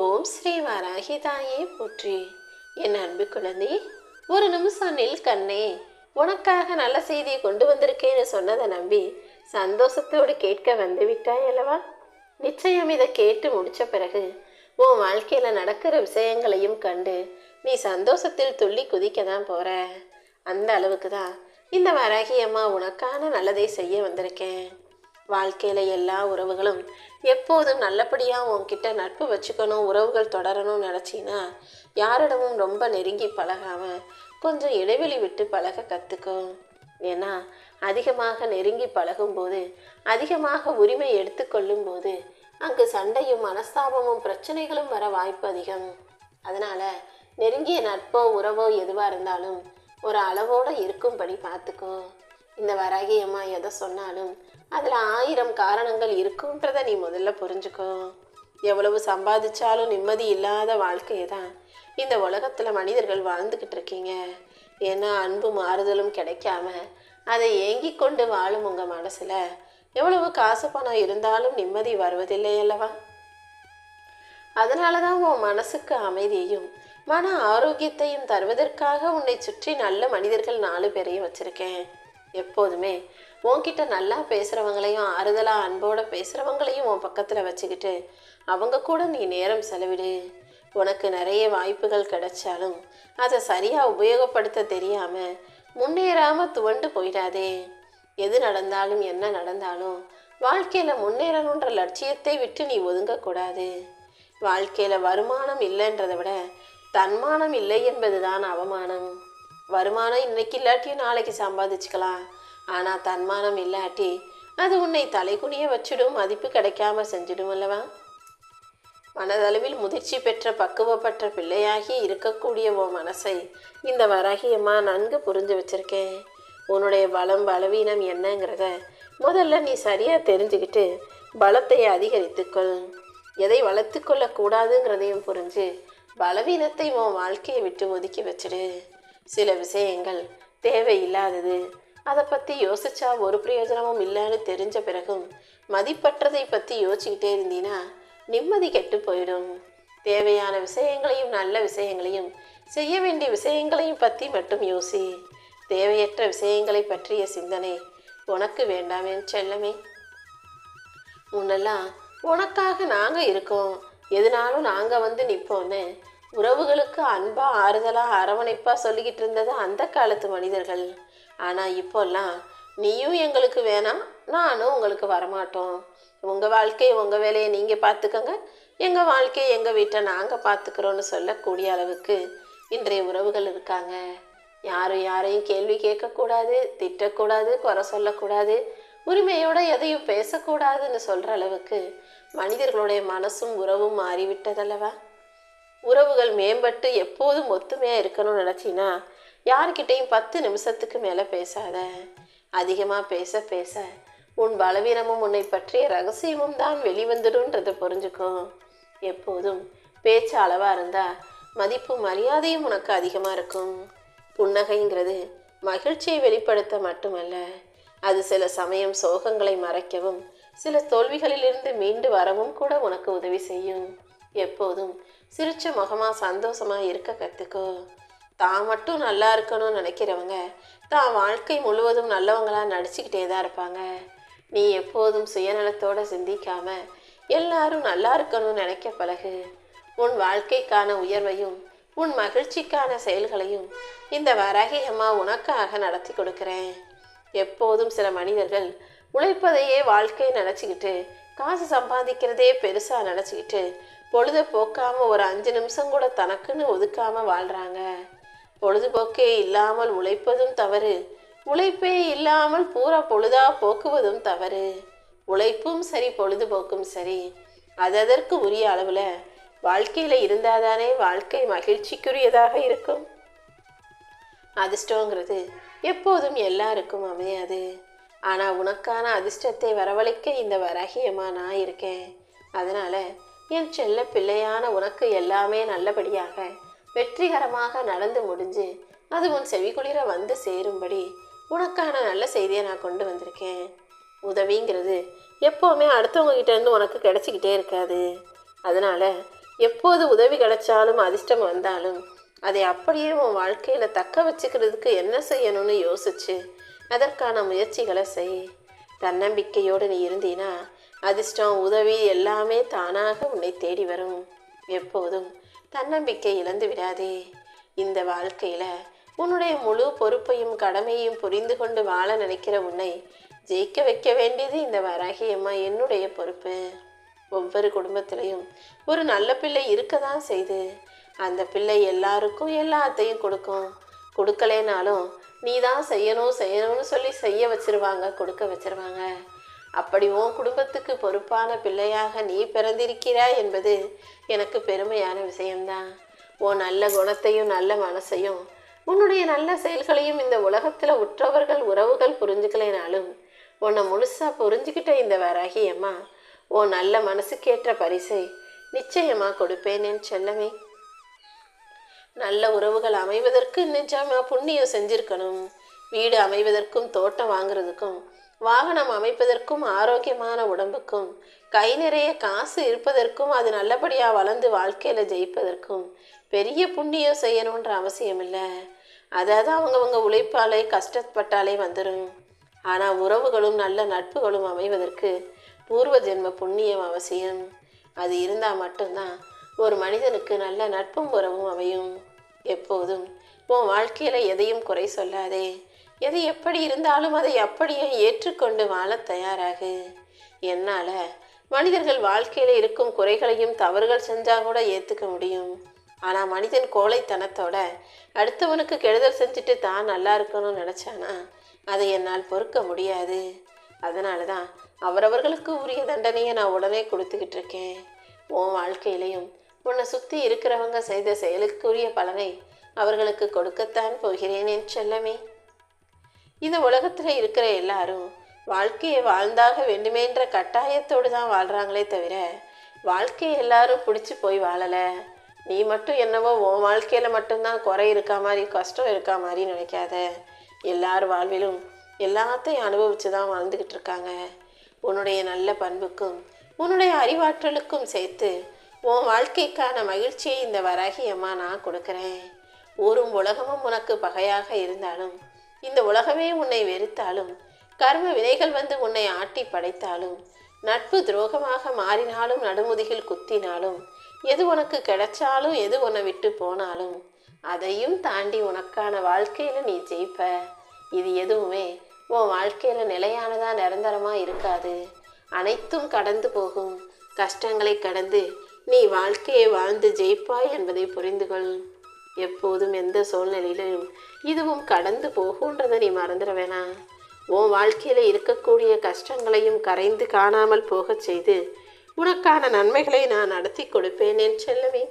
ஓம் ஸ்ரீ வராகிதாயே போற்றி. என் அன்பு குழந்தை ஒரு நிமிஷம் நில் கண்ணே. உனக்காக நல்ல செய்தியை கொண்டு வந்திருக்கேன்னு சொன்னதை நம்பி சந்தோஷத்தோடு கேட்க வந்து விட்டாய் அல்லவா? நிச்சயம் இதை கேட்டு முடித்த பிறகு உன் வாழ்க்கையில் நடக்கிற விஷயங்களையும் கண்டு நீ சந்தோஷத்தில் துள்ளி குதிக்க தான் போகிற அந்த அளவுக்கு தான் இந்த வராகி அம்மா உனக்கான நல்லதை செய்ய வந்திருக்கேன். வாழ்க்கையில் எல்லா உறவுகளும் எப்போதும் நல்லபடியாக உன்கிட்ட நட்பு வச்சுக்கணும் உறவுகள் தொடரணும்னு நினச்சின்னா யாரிடமும் ரொம்ப நெருங்கி பழகாம கொஞ்சம் இடைவெளி விட்டு பழக கற்றுக்கோ ஏன்னா அதிகமாக நெருங்கி பழகும்போது அதிகமாக உரிமை எடுத்துக்கொள்ளும் போது அங்கு சண்டையும் மனஸ்தாபமும் பிரச்சனைகளும் வர வாய்ப்பு அதிகம். அதனால் நெருங்கிய நட்போ உறவோ எதுவாக இருந்தாலும் ஒரு அளவோடு இருக்கும்படி பார்த்துக்கோ. இந்த வராகி அம்மா எதை சொன்னாலும் அதில் ஆயிரம் காரணங்கள் இருக்குன்றத நீ முதல்ல புரிஞ்சுக்கோ. எவ்வளவு சம்பாதிச்சாலும் நிம்மதி இல்லாத வாழ்க்கையை தான் இந்த உலகத்தில் மனிதர்கள் வாழ்ந்துக்கிட்டு இருக்கீங்க. ஏன்னா அன்பும் ஆறுதலும் கிடைக்காம அதை ஏங்கி கொண்டு வாழும் உங்கள் மனசில் எவ்வளவு காசு பணம் இருந்தாலும் நிம்மதி வருவதில்லை அல்லவா? அதனால தான் உன் மனசுக்கு அமைதியையும் மன ஆரோக்கியத்தையும் தருவதற்காக உன்னை சுற்றி நல்ல மனிதர்கள் நாலு பேரையும் வச்சுருக்கேன். எப்போதுமே உன்கிட்ட நல்லா பேசுகிறவங்களையும் ஆறுதலாக அன்போடு பேசுகிறவங்களையும் உன் பக்கத்தில் வச்சுக்கிட்டு அவங்க கூட நீ நேரம் செலவிடு. உனக்கு நிறைய வாய்ப்புகள் கிடைச்சாலும் அதை சரியாக உபயோகப்படுத்த தெரியாமல் முன்னேறாமல் துவண்டு போயிடாதே. எது நடந்தாலும் என்ன நடந்தாலும் வாழ்க்கையில் முன்னேறணுன்ற லட்சியத்தை விட்டு நீ ஒதுங்கக்கூடாது. வாழ்க்கையில் வருமானம் இல்லைன்றதை விட தன்மானம் இல்லை என்பதுதான் அவமானம். வருமானம் இன்னைக்கு இல்லாட்டியும் நாளைக்கு சம்பாதிச்சுக்கலாம். ஆனால் தன்மானம் இல்லாட்டி அது உன்னை தலைகுனிய வச்சிடும் மதிப்பு கிடைக்காம செஞ்சிடும் அல்லவா? மனதளவில் முதிர்ச்சி பெற்ற பக்குவப்பட்ட பிள்ளையாகி இருக்கக்கூடிய உன் மனசை இந்த வராகியம்மா நன்கு புரிஞ்சு வச்சிருக்கேன் உன்னுடைய பலம் பலவீனம் என்னங்கிறத முதல்ல நீ சரியாக தெரிஞ்சுக்கிட்டு பலத்தை அதிகரித்துக்கொள் எதை வளர்த்து கொள்ளக்கூடாதுங்கிறதையும் புரிஞ்சு பலவீனத்தை உன் வாழ்க்கையை விட்டு ஒதுக்கி வச்சிடு. சில விஷயங்கள் தேவையில்லாதது. அதை பற்றி யோசிச்சா ஒரு பிரயோஜனமும் இல்லைன்னு தெரிஞ்ச பிறகும் மதிப்பற்றதை பற்றி யோசிச்சுக்கிட்டே இருந்தீங்கன்னா நிம்மதி கெட்டு போயிடும். தேவையான விஷயங்களையும் நல்ல விஷயங்களையும் செய்ய வேண்டிய விஷயங்களையும் பற்றி மட்டும் யோசி. தேவையற்ற விஷயங்களை பற்றிய சிந்தனை உனக்கு வேண்டாமே செல்லமே. முன்னெல்லாம் உனக்காக நாங்கள் இருக்கோம். எதுனாலும் நாங்கள் வந்து நிற்போன்னு உறவுகளுக்கு அன்பா ஆறுதலா அரவணைப்பா சொல்லிக்கிட்டு இருந்தது அந்த காலத்து மனிதர்கள். ஆனால் இப்போல்லாம் நீயும் எங்களுக்கு வேணாம் நானும் உங்களுக்கு வரமாட்டோம். உங்கள் வாழ்க்கையை உங்கள் வேலையை நீங்கள் பார்த்துக்கோங்க. எங்கள் வாழ்க்கையை எங்கள் வீட்டை நாங்கள் பார்த்துக்கிறோன்னு சொல்லக்கூடிய அளவுக்கு இன்றைய உறவுகள் இருக்காங்க. யாரும் யாரையும் கேள்வி கேட்கக்கூடாது திட்டக்கூடாது குறை சொல்லக்கூடாது உரிமையோட எதையும் பேசக்கூடாதுன்னு சொல்கிற அளவுக்கு மனிதர்களுடைய மனசும் உறவும் மாறிவிட்டதல்லவா? உறவுகள் மேம்பட்டு எப்போதும் ஒத்துமையாக இருக்கணும்னு நினச்சின்னா யார்கிட்டையும் பத்து நிமிஷத்துக்கு மேலே பேசாத. அதிகமாக பேச பேச. உன் பலவீனமும் உன்னை பற்றிய ரகசியமும் தான் வெளிவந்துடும்ன்றதை புரிஞ்சுக்கும் எப்போதும் பேச்சு அளவாக இருந்தால் மதிப்பும் மரியாதையும் உனக்கு அதிகமாக இருக்கும். புன்னகைங்கிறது மகிழ்ச்சியை வெளிப்படுத்த மட்டுமல்ல அது சில சமயம் சோகங்களை மறைக்கவும் சில தோல்விகளிலிருந்து மீண்டு வரவும் கூட உனக்கு உதவி செய்யும். எப்போதும் சிரிச்ச முகமாக சந்தோஷமாக இருக்க கற்றுக்கோ தான் மட்டும் நல்லா இருக்கணும்னு நினைக்கிறவங்க தான் வாழ்க்கை முழுவதும் நல்லவங்களாக நடிச்சுக்கிட்டே தான் இருப்பாங்க. நீ எப்போதும் சுயநலத்தோடு சிந்திக்காம எல்லாரும் நல்லா இருக்கணும்னு நினைக்க பழகு. உன் வாழ்க்கைக்கான உயர்வையும் உன் மகிழ்ச்சிக்கான செயல்களையும் இந்த வராகி அம்மா உனக்காக நடத்தி கொடுக்குறேன். எப்போதும் சில மனிதர்கள் உழைப்பதையே வாழ்க்கை நினச்சிக்கிட்டு காசு சம்பாதிக்கிறதே பெருசாக நினச்சிக்கிட்டு பொழுத போக்காமல் ஒரு அஞ்சு நிமிஷம் கூட தனக்குன்னு ஒதுக்காமல் வாழ்கிறாங்க பொழுதுபோக்கே இல்லாமல் உழைப்பதும் தவறு. உழைப்பே இல்லாமல் பூரா பொழுதா போக்குவதும் தவறு. உழைப்பும் சரி பொழுதுபோக்கும் சரி. அதற்கு உரிய அளவில் வாழ்க்கையில் இருந்தாதானே வாழ்க்கை மகிழ்ச்சிக்குரியதாக இருக்கும். அதிர்ஷ்டங்கிறது எப்போதும் எல்லாருக்கும் அமையாது. ஆனால் உனக்கான அதிர்ஷ்டத்தை வரவழைக்க இந்த ரகியமாக நான் இருக்கேன். அதனால் என் செல்ல பிள்ளையான உனக்கு எல்லாமே நல்லபடியாக வெற்றிகரமாக நடந்து முடிஞ்சு அது உன் செவிக்குளிர வந்து சேரும்படி உனக்கான நல்ல செய்தியை நான் கொண்டு வந்திருக்கேன். உதவிங்கிறது எப்போவுமே அடுத்தவங்க கிட்டேருந்து உனக்கு கிடைச்சிக்கிட்டே இருக்காது. அதனால் எப்போது உதவி கிடைச்சாலும் அதிர்ஷ்டம் வந்தாலும் அதை அப்படியே உன் வாழ்க்கையில் தக்க வச்சுக்கிறதுக்கு என்ன செய்யணும்னு யோசிச்சு அதற்கான முயற்சிகளை செய். தன்னம்பிக்கையோடு நீ இருந்தீனா அதிர்ஷ்டம் உதவி எல்லாமே தானாக உன்னை தேடி வரும். எப்போதும் தன்னம்பிக்கை இழந்து விடாதே. இந்த வாழ்க்கையில் உன்னுடைய முழு பொறுப்பையும் கடமையும் புரிந்து கொண்டு வாழ நினைக்கிற உன்னை ஜெயிக்க வைக்க வேண்டியது இந்த வராகியம்மா என்னுடைய பொறுப்பு. ஒவ்வொரு குடும்பத்திலையும் ஒரு நல்ல பிள்ளை இருக்க தான் செய்து அந்த பிள்ளை எல்லாருக்கும் எல்லாத்தையும் கொடுக்கும். கொடுக்கலேனாலும் நீ தான் செய்யணும் செய்யணும்னு சொல்லி செய்ய வச்சிருவாங்க கொடுக்க வச்சிருவாங்க. அப்படி உன் குடும்பத்துக்கு பொறுப்பான பிள்ளையாக நீ பிறந்திருக்கிறாய் என்பது எனக்கு பெருமையான விஷயம்தான். உன் நல்ல குணத்தையும் நல்ல மனசையும் உன்னுடைய நல்ல செயல்களையும் இந்த உலகத்தில் உற்றவர்கள் உறவுகள் புரிஞ்சுக்கலைனாலும் உன்னை முழுசாக புரிஞ்சுக்கிட்ட இந்த வராகி அம்மா உன் நல்ல மனசுக்கேற்ற பரிசை நிச்சயமாக கொடுப்பேன் செல்லமே. நல்ல உறவுகள் அமைவதற்கு நிஜமா புண்ணியம் செஞ்சிருக்கணும். வீடு அமைவதற்கும் தோட்டம் வாங்குறதுக்கும் வாகனம் அமைப்பதற்கும் ஆரோக்கியமான உடம்புக்கும் கை நிறைய காசு இருப்பதற்கும் அது நல்லபடியாக வளர்ந்து வாழ்க்கையில் ஜெயிப்பதற்கும் பெரிய புண்ணியம் செய்யணுன்ற அவசியம் இல்லை அதாவது அவங்கவுங்க உழைப்பாலே கஷ்டப்பட்டாலே வந்துடும் ஆனால் உறவுகளும் நல்ல நட்புகளும் அமைவதற்கு பூர்வ ஜென்ம புண்ணியம் அவசியம். அது இருந்தால் மட்டும்தான் ஒரு மனிதனுக்கு நல்ல நட்பும் உறவும் அமையும். எப்போதும் உன் வாழ்க்கையில் எதையும் குறை சொல்லாதே. எது எப்படி இருந்தாலும் அதை அப்படியே ஏற்றுக்கொண்டு வாழ தயாராகு. என்னால் மனிதர்கள் வாழ்க்கையில் இருக்கும் குறைகளையும் தவறுகள் செஞ்சால் கூட ஏற்றுக்க முடியும். ஆனால் மனிதன் கோழைத்தனத்தோட அடுத்தவனுக்கு கெடுதல் செஞ்சுட்டு தான் நல்லா இருக்கணும்னு நினச்சானா அதை என்னால் பொறுக்க முடியாது. அதனால தான் அவரவர்களுக்கு உரிய தண்டனையை நான் உடனே கொடுத்துக்கிட்டு இருக்கேன். உன் வாழ்க்கையிலையும் உன்னை சுற்றி இருக்கிறவங்க செய்த செயலுக்குரிய பலனை அவர்களுக்கு கொடுக்கத்தான் போகிறேன் என் செல்லமே. இந்த உலகத்தில் இருக்கிற எல்லாரும் வாழ்க்கையை வாழ்ந்தாக வேண்டுமேன்ற கட்டாயத்தோடு தான் வாழ்கிறாங்களே தவிர வாழ்க்கையை எல்லாரும் பிடிச்சி போய் வாழலை. நீ மட்டும் என்னவோ உன் வாழ்க்கையில் மட்டும்தான் குறை இருக்கா மாதிரி கஷ்டம் இருக்கா மாதிரி நினைக்காத. எல்லார் வாழ்விலும் எல்லாத்தையும் அனுபவித்து தான் வாழ்ந்துக்கிட்டு இருக்காங்க. உன்னுடைய நல்ல பண்புக்கும் உன்னுடைய அறிவாற்றலுக்கும் சேர்த்து உன் வாழ்க்கைக்கான மகிழ்ச்சியை இந்த வராகி அம்மா நான் கொடுக்குறேன். ஒரு உலகமும் உனக்கு பகையாக இருந்தாலும் இந்த உலகமே உன்னை வெறுத்தாலும் கர்ம வினைகள் வந்து உன்னை ஆட்டி படைத்தாலும் நட்பு துரோகமாக மாறினாலும் நடுமுதுகில் குத்தினாலும் எது உனக்கு கிடைச்சாலும் எது உன்னை விட்டு போனாலும் அதையும் தாண்டி உனக்கான வாழ்க்கையில் நீ ஜெயிப்ப. இது எதுவுமே உன் வாழ்க்கையில் நிலையானதா நிரந்தரமாக இருக்காது. அனைத்தும் கடந்து போகும். கஷ்டங்களை கடந்து நீ வாழ்க்கையை வாழ்ந்து ஜெயிப்பாய் என்பதை புரிந்து கொள் எப்போதும் எந்த சூழ்நிலையிலும் இதுவும் கடந்து போகுன்றதை நீ மறந்துட வேணாம். உன் வாழ்க்கையில் இருக்கக்கூடிய கஷ்டங்களையும் கரைந்து காணாமல் போகச் செய்து உனக்கான நன்மைகளை நான் நடத்தி கொடுப்பேன் என் செல்லவே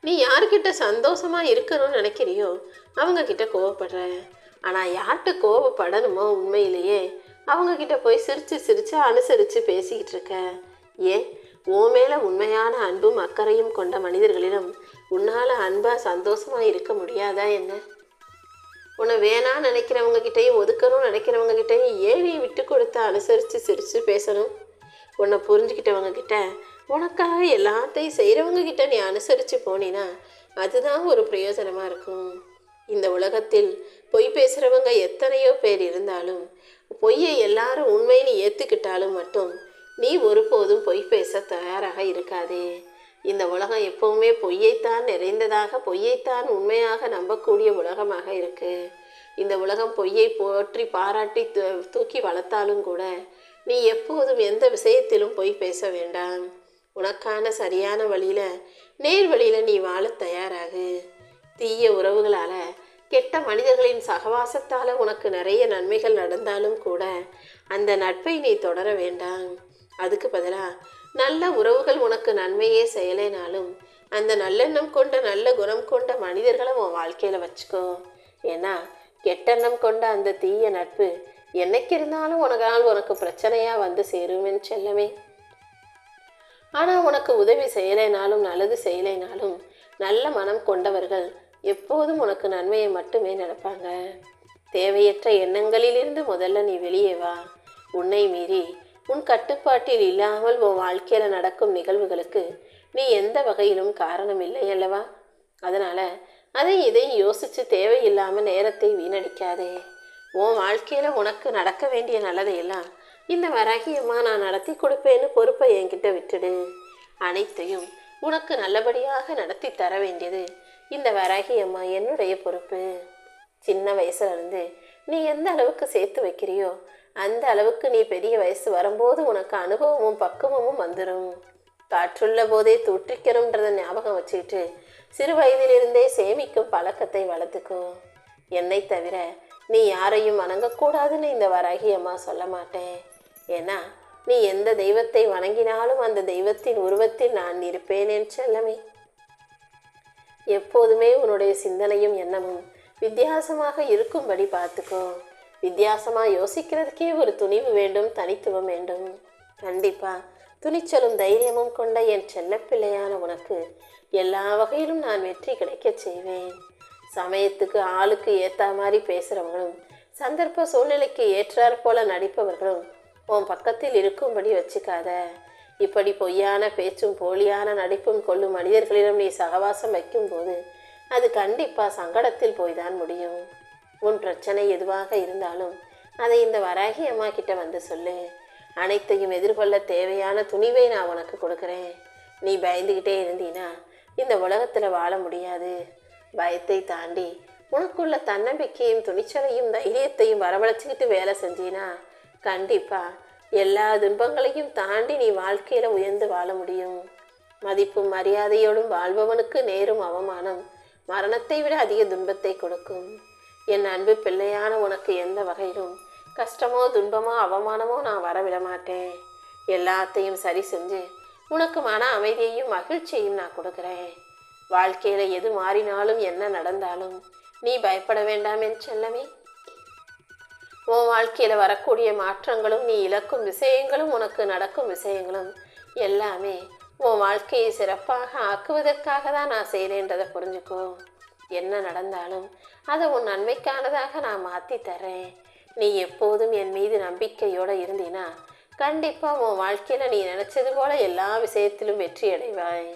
நீ யார்கிட்ட சந்தோஷமாக இருக்கணும்னு நினைக்கிறியோ அவங்க கிட்ட கோவப்படுற. ஆனால் யார்கிட்ட கோவப்படணுமோ உண்மையிலேயே அவங்கக்கிட்ட போய் சிரித்து சிரித்து அனுசரித்து பேசிக்கிட்டு இருக்க. ஏன்? உன் மேலே உண்மையான அன்பும் அக்கறையும் கொண்ட மனிதர்களிடம் உன்னால் அன்பாக சந்தோஷமாக இருக்க முடியாதா என்ன? உன்னை வேணாம் நினைக்கிறவங்க கிட்டேயும் ஒதுக்கணும்னு நினைக்கிறவங்க கிட்டேயும் ஏன் விட்டு கொடுத்து அனுசரித்து சிரித்து பேசணும். உன்னை புரிஞ்சுக்கிட்டவங்க கிட்ட உனக்காக எல்லாத்தையும் செய்கிறவங்க கிட்ட நீ அனுசரித்து போனீன்னா அதுதான் ஒரு பிரயோஜனமாக இருக்கும். இந்த உலகத்தில் பொய் பேசுகிறவங்க எத்தனையோ பேர் இருந்தாலும் பொய்யை எல்லாரும் உண்மைன்னு ஏற்றுக்கிட்டாலும் மட்டும் நீ ஒருபோதும் பொய் பேச தயாராக இருக்காதே. இந்த உலகம் எப்பவுமே பொய்யைத்தான் நிறைந்ததாக பொய்யைத்தான் உண்மையாக நம்பக்கூடிய உலகமாக இருக்கு. இந்த உலகம் பொய்யை போற்றி பாராட்டி தூ- தூக்கி வளர்த்தாலும் கூட நீ எப்போதும் எந்த விஷயத்திலும் பொய் பேச வேண்டாம். உனக்கான சரியான வழியில நேர் வழியில நீ வாழ தயாராகு. தீய உறவுகளால கெட்ட மனிதர்களின் சகவாசத்தால உனக்கு நிறைய நன்மைகள் நடந்தாலும் கூட அந்த நட்பை நீ தொடர வேண்டாம். அதுக்கு பதிலாக நல்ல உறவுகள் உனக்கு நன்மையே செய்யலைனாலும் அந்த நல்லெண்ணம் கொண்ட நல்ல குணம் கொண்ட மனிதர்களை உன் வாழ்க்கையில் வச்சுக்கோ. ஏன்னா கெட்டெண்ணம் கொண்ட அந்த தீய நட்பு என்னைக்கு இருந்தாலும் உனக்கால் உனக்கு பிரச்சனையாக வந்து சேருமென் செல்லமே. ஆனால் உனக்கு உதவி செய்யலைனாலும் நல்லது செய்யலைனாலும் நல்ல மனம் கொண்டவர்கள் எப்போதும் உனக்கு நன்மையை மட்டுமே நினைப்பாங்க. தேவையற்ற எண்ணங்களிலிருந்து முதல்ல நீ வெளியே வா. உன்னை மீறி உன் கட்டுப்பாட்டில் இல்லாமல் உன் வாழ்க்கையில் நடக்கும் நிகழ்வுகளுக்கு நீ எந்த வகையிலும் காரணம் இல்லை அல்லவா? அதனால் அதை இதையும் யோசித்து தேவையில்லாமல் நேரத்தை வீணடிக்காதே. உன் வாழ்க்கையில் உனக்கு நடக்க வேண்டிய நல்லதையெல்லாம் இந்த வராகியம்மா நான் நடத்தி கொடுப்பேன்னு பொறுப்பை என்கிட்ட விட்டுடு. அனைத்தையும் உனக்கு நல்லபடியாக நடத்தி தர வேண்டியது இந்த வராகியம்மா என்னுடைய பொறுப்பு. சின்ன வயசுலேருந்து நீ எந்த அளவுக்கு சேர்த்து வைக்கிறியோ அந்த அளவுக்கு நீ பெரிய வயசு வரும்போது உனக்கு அனுபவமும் பக்குவமும் வந்துடும் காற்றுள்ள போதே தூற்றிக்கணுன்றத ஞாபகம் வச்சுக்கிட்டு சிறு வயதிலிருந்தே சேமிக்கும் பழக்கத்தை வளர்த்துக்கோ. என்னை தவிர நீ யாரையும் வணங்கக்கூடாதுன்னு இந்த வராகி அம்மா சொல்ல மாட்டேன். ஏன்னா நீ எந்த தெய்வத்தை வணங்கினாலும் அந்த தெய்வத்தின் உருவத்தில் நான் இருப்பேன் என் செல்லமே. எப்போதுமே உன்னுடைய சிந்தனையும் எண்ணமும் வித்தியாசமாக இருக்கும்படி பார்த்துக்கோ. வித்தியாசமாக யோசிக்கிறதுக்கே ஒரு துணிவு வேண்டும் தனித்துவம் வேண்டும். கண்டிப்பாக துணிச்சலும் தைரியமும் கொண்ட என் செல்லப்பிள்ளையான உனக்கு எல்லா வகையிலும் நான் வெற்றி கிடைக்கச் செய்வேன். சமயத்துக்கு ஆளுக்கு ஏற்ற மாதிரி பேசுகிறவங்களும் சந்தர்ப்ப சூழ்நிலைக்கு ஏற்றாற் போல நடிப்பவர்களும் உன் பக்கத்தில் இருக்கும்படி வச்சுக்காத. இப்படி பொய்யான பேச்சும் போலியான நடிப்பும் கொள்ளும் மனிதர்களிடம் நீ சகவாசம் வைக்கும்போது அது கண்டிப்பாக சங்கடத்தில் போய்தான் முடியும். உன் பிரச்சனை எதுவாக இருந்தாலும் அதை இந்த வராகி அம்மா கிட்ட வந்து சொல்லு. அனைத்தையும் எதிர்கொள்ள தேவையான துணிவை நான் உனக்கு கொடுக்குறேன். நீ பயந்துக்கிட்டே இருந்தீனா இந்த உலகத்தில் வாழ முடியாது. பயத்தை தாண்டி உனக்குள்ள தன்னம்பிக்கையும் துணிச்சலையும் தைரியத்தையும் வரவழைச்சிக்கிட்டு வேலை செஞ்சீனா கண்டிப்பாக எல்லா துன்பங்களையும் தாண்டி நீ வாழ்க்கையில் உயர்ந்து வாழ முடியும். மதிப்பும் மரியாதையோடும் வாழ்பவனுக்கு நேரும் அவமானம் மரணத்தை விட அதிக துன்பத்தை கொடுக்கும். என் அன்பு பிள்ளையான உனக்கு எந்த வகையிலும் கஷ்டமோ துன்பமோ அவமானமோ நான் வரவிட மாட்டேன் எல்லாத்தையும் சரி செஞ்சு உனக்கு மன அமைதியையும் மகிழ்ச்சியையும் நான் கொடுக்குறேன். வாழ்க்கையில் எது மாறினாலும் என்ன நடந்தாலும் நீ பயப்பட வேண்டாம் என் செல்லமே. உன் வாழ்க்கையில வரக்கூடிய மாற்றங்களும் நீ இழக்கும் விஷயங்களும் உனக்கு நடக்கும் விஷயங்களும் எல்லாமே உன் வாழ்க்கையை சிறப்பாக ஆக்குவதற்காக தான் நான் செய்கிறேன்றதை புரிஞ்சுக்கோ. என்ன நடந்தாலும் அதை உன் நன்மைக்கானதாக நான் மாற்றி தரேன் நீ எப்போதும் என் மீது நம்பிக்கையோடு இருந்தீனா கண்டிப்பாக உன் வாழ்க்கையில் நீ நினச்சது போல எல்லா விஷயத்திலும் வெற்றி அடைவாய்